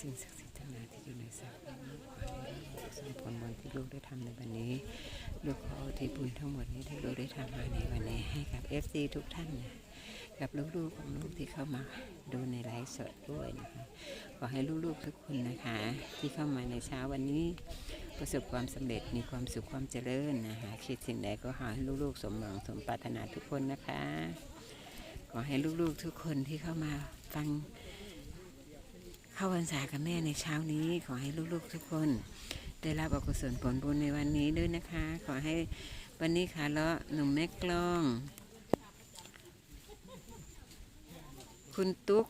สิ่งศักดิ์สิทธิ์ทั้งหลายที่อยู่ในสระนี้ขอให้สมผลบุญที่ลูกได้ทำในวันนี้ ลูกขออุที่บุญทั้งหมดนี้ที่ลูกได้ทำมาในวันนี้ให้กับ FC ทุกท่านนะกับลูกๆของลูกที่เข้ามาดูในไลฟ์สดด้วยนะคะขอให้ลูกๆทุกคนนะคะ ที่เข้ามาในเช้าวันนี้ ประสบความสำเร็จมีความสุขความเจริญนะคะคิดสิ่งใดก็ขอให้ลูกๆ สมหวังสมปรารถนาทุกคนนะคะ ขอให้ลูกๆทุกคนที่เข้ามาฟัง เข้าพรรษากับแม่ในเช้านี้ขอให้ลูกๆทุกคน ได้รับอกุศลผลบุญในวันนี้ด้วยนะคะ ขอให้วันนี้ขาเลาะหนุ่มแม่กล้อง คุณตุ๊ก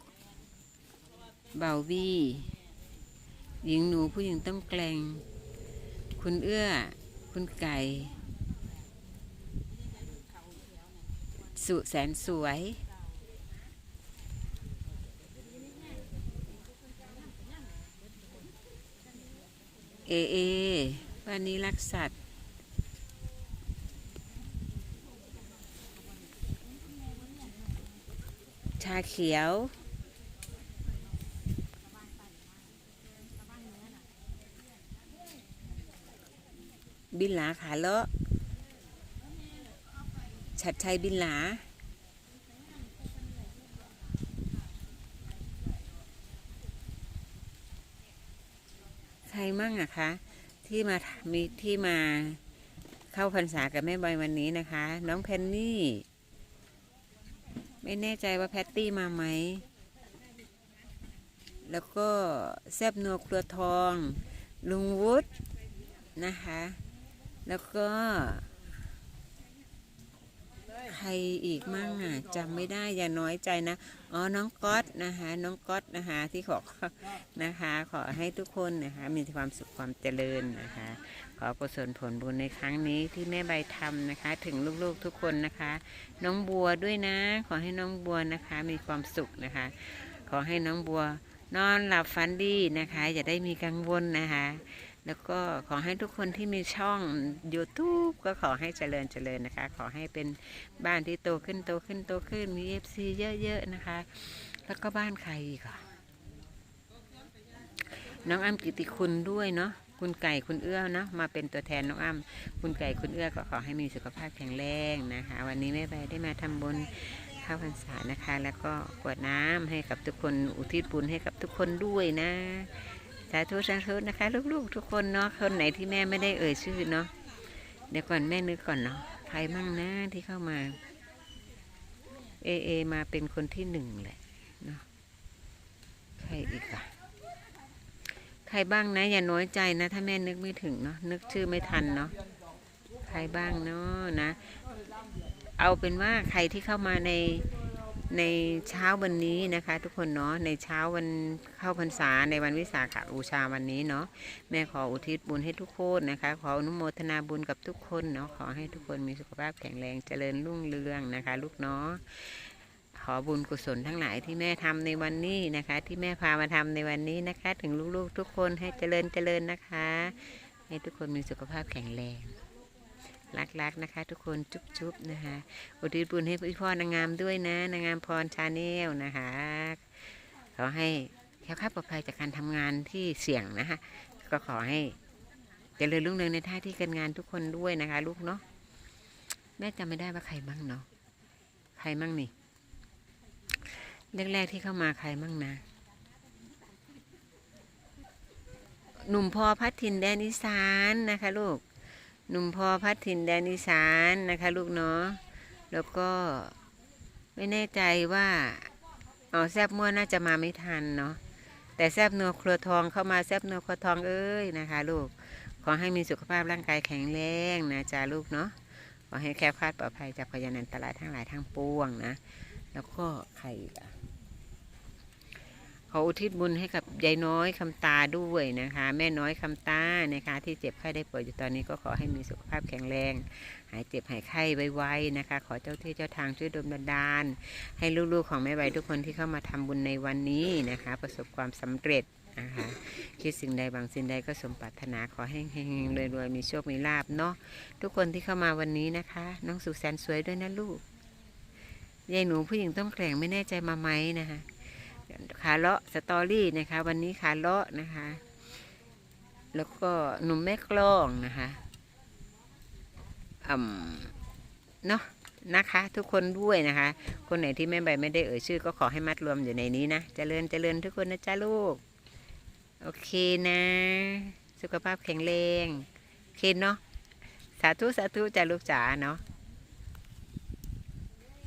เบาวีหญิงหนูผู้หญิงต้องแกลง คุณเอื้อ คุณไก่ สุแสนสวย เอเอบ้านนี้รักสัตว์ชาเขียว บินหลาขาเลาะชัดชัยบินหลา ใคร มั่งอะคะ ที่มามีที่มาเข้าพรรษากับแม่ใบวันนี้นะคะ น้องแพนนี่ ไม่แน่ใจว่าแพตตี้มาไหม แล้วก็แซบนัวครัวทอง ลุงวุฒินะคะ แล้วก็ ใครอีกมั่งอะจำไม่ได้อย่าน้อยใจนะอ๋อน้องก๊อตนะคะ น้องก๊อตนะคะที่ขอนะคะ ขอให้ทุกคนนะคะ มีความสุขความเจริญนะคะ ขอกุศลผลบุญในครั้งนี้ที่แม่ใบทำนะคะ ถึงลูกๆทุกคนนะคะ น้องบัวด้วยนะ ขอให้น้องบัวนะคะ มีความสุขนะคะ ขอให้น้องบัวนอนหลับฝันดีนะคะ อย่าได้มีกังวลนะคะ แล้วก็ขอให้ทุกคนที่มีช่อง YouTube ก็ขอให้เจริญเจริญนะคะ ขอให้เป็นบ้านที่โตขึ้นโตขึ้นโตขึ้นมี FC เยอะๆนะคะ แล้วก็บ้านใครอีกอะน้องอ้ำกิติคุณด้วยเนาะคุณไก่คุณเอื้อเนาะมาเป็นตัวแทนน้องอ้ำคุณไก่คุณเอื้อก็ขอให้มีสุขภาพแข็งแรงนะคะ วันนี้แม่ใบได้มาทำบุญข้าวพรรษานะคะ แล้วก็กวดน้ำให้กับทุกคนอุทิศบุญให้กับทุกคนด้วยนะ สาธุสาธุนะคะ ลูกๆ ทุกคนเนาะคนไหนที่แม่ไม่ได้เอ่ยชื่อเนาะเดี๋ยวก่อนแม่นึกก่อนเนาะใครมั่งนะที่เข้ามาเอเอมาเป็นคนที่หนึ่งแหละเนาะใครอีกอะใครบ้างนะ อย่าน้อยใจนะ ถ้าแม่นึกไม่ถึงเนาะนึกชื่อไม่ทันเนาะใครบ้างเนาะนะ เอาเป็นว่าใครที่เข้ามาใน ในเช้าวันนี้นะคะ ทุกคนเนาะในเช้าวันเข้าพรรษาในวันวิสาขบูชาวันนี้เนาะแม่ขออุทิศบุญให้ทุกคนนะคะ ขออนุโมทนาบุญกับทุกคนเนาะขอให้ทุกคนมีสุขภาพแข็งแรงเจริญรุ่งเรืองนะคะ ลูกเนาะขอบุญกุศลทั้งหลายที่แม่ทำในวันนี้นะคะ ที่แม่พามาทำในวันนี้นะคะ ถึงลูกๆทุกคนให้เจริญเจริญนะคะ ให้ทุกคนมีสุขภาพแข็งแรง รักๆนะคะ ทุกคนจุ๊บๆนะคะอุทิศบุญให้พี่พ่อนางงามด้วยนะ นางงามพรชาแนลนะคะขอให้แคล้วคลาดปลอดภัยจากการทำงานที่เสี่ยงนะคะ ก็ขอให้เจริญรุ่งเรืองในท่าที่การงานทุกคนด้วยนะคะ ลูกเนาะแม่จำไม่ได้ว่าใครมั่งเนาะใครมั่งนี่แรกๆที่เข้ามาใครมั่งนะหนุ่มพอพัดถิ่นแดนอีสานนะคะลูก หนุ่มพอพัดถิ่นแดนอีสานนะคะลูกเนาะแล้วก็ไม่แน่ใจว่าเอ๋อแซบมั่วน่าจะมาไม่ทันเนาะแต่แซบนัวครัวทองเข้ามาแซบนัวครัวทองเอ้ยนะคะ ลูกขอให้มีสุขภาพร่างกายแข็งแรงนะจ๊ะลูกเนาะขอให้แคล้วคลาดปลอดภัยจากพยานันตรายทั้งหลายทั้งปวงนะ แล้วก็ใครอีกอะ ขออุทิศบุญให้กับยายน้อยคำตาด้วยนะคะ แม่น้อยคำตานะคะ ที่เจ็บไข้ได้ป่วยอยู่ตอนนี้ก็ขอให้มีสุขภาพแข็งแรง หายเจ็บหายไข้ไวๆนะคะ ขอเจ้าที่เจ้าทางช่วยดลบันดาล ให้ลูกๆของแม่ใบทุกคนที่เข้ามาทำบุญในวันนี้นะคะ ประสบความสำเร็จนะคะคิดสิ่งใดบางสิ่งใดก็สมปรารถนาขอให้เฮงๆรวยๆมีโชคมีลาบเนาะทุกคนที่เข้ามาวันนี้นะคะ น้องสุขแสนสวยด้วยนะลูกยายหนูผู้หญิงต้องแกร่งไม่แน่ใจมาไหมนะคะ ขาเลาะสตอรี่นะคะ วันนี้ขาเลาะนะคะ แล้วก็หนุ่มแม่กลองนะคะอืมเนาะนะคะ ทุกคนด้วยนะคะ คนไหนที่แม่ใบไม่ได้เอ่ยชื่อ ก็ขอให้มัดรวมอยู่ในนี้นะเจริญเจริญทุกคนนะจ้าลูก โอเคนะ สุขภาพแข็งแรงโอเคเนาะสาธุสาธุจ้าลูกจ๋าเนาะ